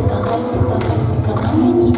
практика, практика, практика на мені.